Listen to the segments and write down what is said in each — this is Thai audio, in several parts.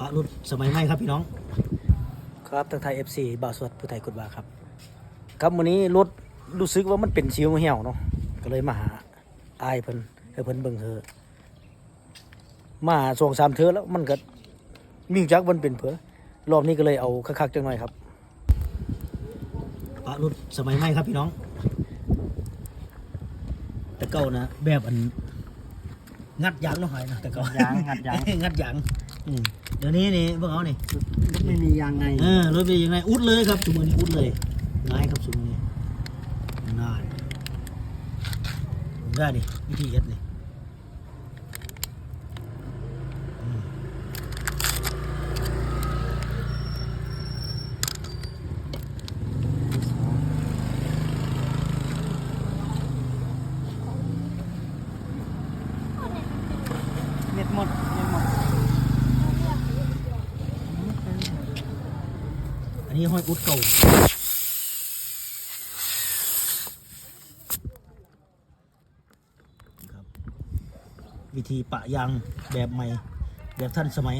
ปะรุ่นสมัยใหม่ครับพี่น้อง ครับทางไทย FC บ่าวสวดผู้ไทยกดบาครับ ครับวันนี้รถรู้สึกว่ามันเป็นชิวเหี่ยวเนาะก็เลยมาหาอายเพิ่นให้เพิ่นเบิ่งเธอมาสองสามเธอแล้วมันก็มีจักมันเป็นเผลอรอบนี้ก็เลยเอาคักๆจังหน่อยครับปะรุ่นสมัยใหม่ครับพี่น้อง แต่เก่านะแบบอันงัดยางเนาะหอยนะแต่เก่ายางงัดยาง งัดยาง อืมเดี๋ยวนี้นี่เบิ่งเอานี่ไม่มียางในเออรถเป็นยังไงอุดเลยครับสมมือนี้อุดเลยง่ายครับสมมือนี้ง่ายได้ดิวิธีเอ็ดนี่อืมเม็ดหมดเม็ดหมด อั นนี้ห้อยอุดเก่าครับวิธีปะยางแบบใหม่ แบบท่านสมัย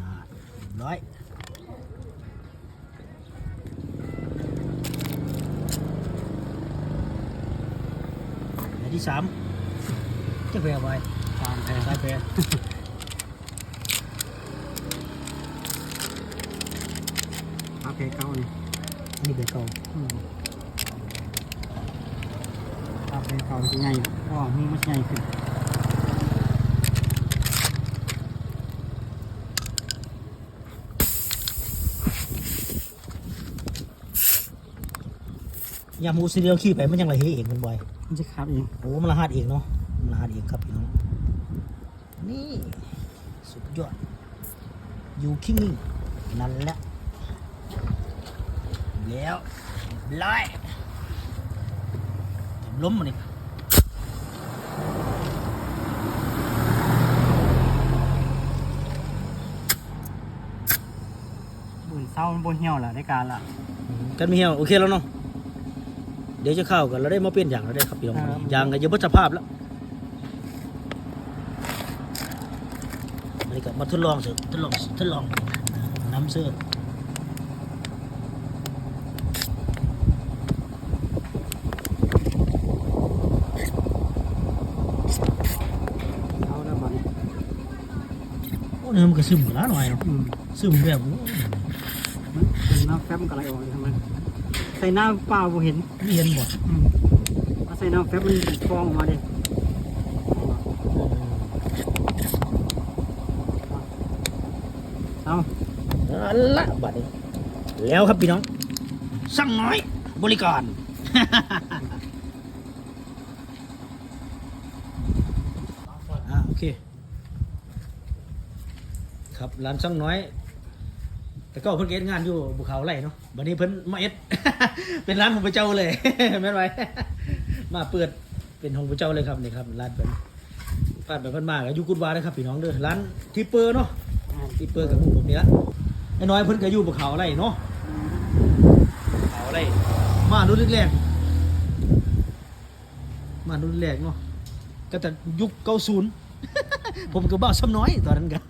น่าเรียบร้อยอันที่สามจะไปเอาไว้ตามแพงได้ไปตามแพงเก่านี่นี่เป็นเก่าอืมตามแพงเก่าจะใหญ่ก็มีมันใหญ่ขึ้นยามูซีเรียลขี้ไปมันยังไรเฮเองมันบ่อยมันจะขาดเองโอ้มันรหัสเองเนาะมันรหัสเองครับพี่น้องนี่ สุดยอดอยู่คิงนิ่งนั่นแหละ แล้วไล่ล้มมันอีกบุญเศร้ามันบนเหี่ยวแหละได้การละกันมีเหี่ยวโอเคแล้วเนาะเดี๋ยวจะเข้ากันเราได้มาเปลี่ยนอย่างเราได้ครับพี่น้องครับยางก็จะเบดสภาพแล้วอันนี้ก็มาทดลองเสร็จทดลองทดลองน้ำเสื้อ เอาแล้วบัดนี้ โอ้เนื้อมันก็ซึมกว่าล้าหน่อยเนาะอืมซึมแบบโอ้มันเป็นน้ำแฟบมันก็ไหลออกเลยทำไมใส่น้ำเปล่าบ่เห็นไม่เห็นหมดอืมเอาใส่น้ำแฟบมันฟองออกมาดิเอานั่นละบัดนี้แล้วครับพี่น้อง สั่งน้อยบริการ อ่าโอเค ครับร้านสั่งน้อย แต่ก็เพิ่นเก็ดงานอยู่บุเขาไร่เนาะวันนี้เพิ่นมาเอ็ด เป็นร้านของพระเจ้าเลยแม่นไหมมาเปิดเป็นของพระเจ้าเลยครับนี่ครับร้านเพิ่นร้านแบบเพิ่นมาก็อยู่กุดวานะครับพี่น้องเด้อร้านที่เปอร์เนาะที่เปิดกับหมู่ผมนี่ละไอ้น้อยเพิ่นก็อยู่บนเขาอะไรเนาะเขาอะไรมารุ่นแรกๆมารุ่นแรกเนาะก็แต่ยุคเก้าศูนย์ผมก็บ้าซ้ำน้อยตอนนั้นกัน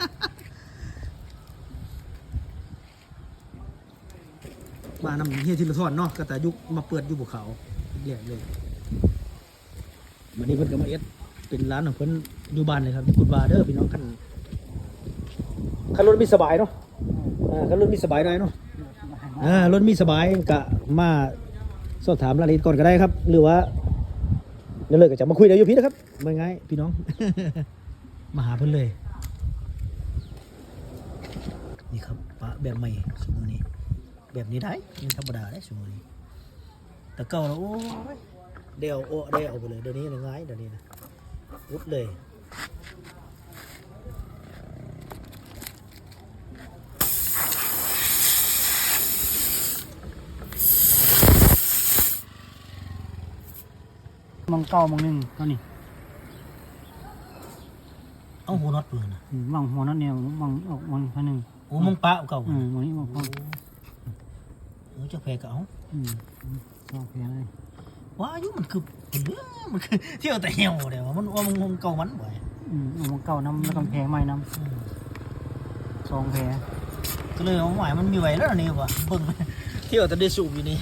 มานำเฮียทีละทอนเนาะก็แต่ยุคมาเปิดอยู่บนเขาแรกเลยวันนี้เพิ่นก็มาเอ็ดเป็นร้านของเพิ่นอยู่บ้านเลยครับอยู่กุดบาเด้อพี่น้องคันคันรถมีสบายเนาะอ่าคันรถมีสบายหน่อยเนาะอ่ารถมีสบายกะมาสอบถามรายละเอียดก่อนก็ได้ครับ หรือว่าเดี๋ยวเลยก็จะมาคุยเดี๋ยวอยู่พี่นะครับไม่ง่ายพี่น้อง มาหาเพิ่นเลย นี่ครับปะแบบใหม่สมมตินี้ แบบนี้ได้ยังธรรมดาได้สมมตินี้แต่เก่าแล้วโอ้ยเดี๋ยวโอ้เดี๋ยวเอาไปเลยเดี๋ยวนี้ง่ายเดี๋ยวนี้นะวุดเลยมองเก้ามองหนึ่งเท่านี้เอาหัวน็อตเลยนะอืมมองหัวนั่นเนี่ยมองออกมองเท่านึงโอ้มึงปะเอาเก่าอืมมองนี้มองพอ เออจะแพ้ก็เอาอืมสองเพียงเลยว่าอายุมันคือเป็นเรื่องมันคือเที่ยวแต่เหี่ยวเดี๋ยวมันว่ามึงมึงเก่ามันบ่อยออืมเอามาเก่าน้ำแล้วก็แพงใหม่น้ำสองแพรก็เลยเอาหมายมันมีไว้แล้วนี่วะเบิ่งเที่ยวแต่ได้สูบอยู่นี่